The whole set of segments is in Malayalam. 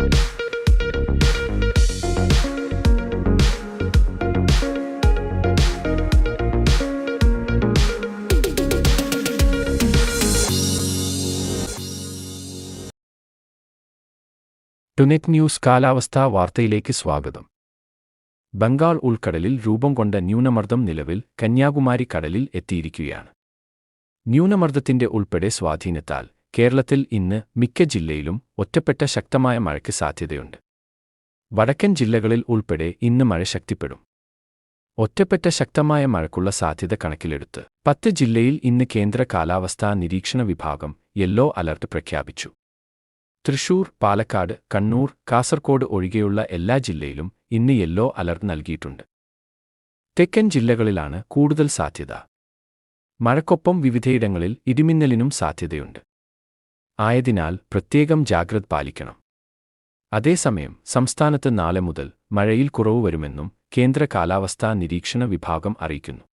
ടുനെറ്റ് ന്യൂസ് കാലാവസ്ഥാ വാർത്തയിലേക്ക് സ്വാഗതം. ബംഗാൾ ഉൾക്കടലിൽ രൂപം കൊണ്ട ന്യൂനമർദ്ദം നിലവിൽ കന്യാകുമാരി കടലിൽ എത്തിയിരിക്കുകയാണ്. ന്യൂനമർദ്ദത്തിന്റെ ഉൾപ്പെടെ സ്വാധീനത്താൽ കേരളത്തിൽ ഇന്ന് മിക്ക ജില്ലയിലും ഒറ്റപ്പെട്ട ശക്തമായ മഴയ്ക്ക് സാധ്യതയുണ്ട്. വടക്കൻ ജില്ലകളിൽ ഉൾപ്പെടെ ഇന്ന് മഴ ശക്തിപ്പെടും. ഒറ്റപ്പെട്ട ശക്തമായ മഴയ്ക്കുള്ള സാധ്യത കണക്കിലെടുത്ത് പത്ത് ജില്ലയിൽ ഇന്ന് കേന്ദ്ര കാലാവസ്ഥാ നിരീക്ഷണ വിഭാഗം യെല്ലോ അലർട്ട് പ്രഖ്യാപിച്ചു. തൃശൂർ പാലക്കാട് കണ്ണൂർ കാസർകോട് ഒഴികെയുള്ള എല്ലാ ജില്ലയിലും ഇന്ന് യെല്ലോ അലർട്ട് നൽകിയിട്ടുണ്ട്. തെക്കൻ ജില്ലകളിലാണ് കൂടുതൽ സാധ്യത. മഴക്കൊപ്പം വിവിധയിടങ്ങളിൽ ഇടിമിന്നലിനും സാധ്യതയുണ്ട്. ആയതിനാൽ പ്രത്യേകം ജാഗ്രത പാലിക്കണം. അതേസമയം സംസ്ഥാനത്ത് നാളെ മുതൽ മഴയിൽ കുറവ് വരുമെന്നും കേന്ദ്ര കാലാവസ്ഥാ നിരീക്ഷണ വിഭാഗം അറിയിക്കുന്നു.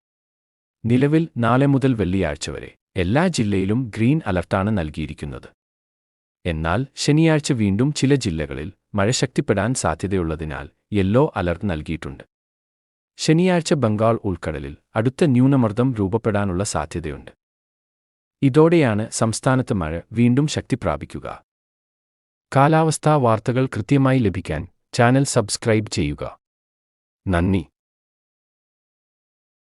നിലവിൽ നാളെ മുതൽ വെള്ളിയാഴ്ച വരെ എല്ലാ ജില്ലയിലും ഗ്രീൻ അലർട്ടാണ് നൽകിയിരിക്കുന്നത്. എന്നാൽ ശനിയാഴ്ച വീണ്ടും ചില ജില്ലകളിൽ മഴ ശക്തിപ്പെടാൻ സാധ്യതയുള്ളതിനാൽ യെല്ലോ അലർട്ട് നൽകിയിട്ടുണ്ട്. ശനിയാഴ്ച ബംഗാൾ ഉൾക്കടലിൽ അടുത്ത ന്യൂനമർദ്ദം രൂപപ്പെടാനുള്ള സാധ്യതയുണ്ട്. ഇതോടെയാണ് സംസ്ഥാനത്ത് മഴ വീണ്ടും ശക്തി പ്രാപിക്കുക. കാലാവസ്ഥാ വാർത്തകൾ കൃത്യമായി ലഭിക്കാൻ ചാനൽ സബ്സ്ക്രൈബ് ചെയ്യുക. നന്ദി.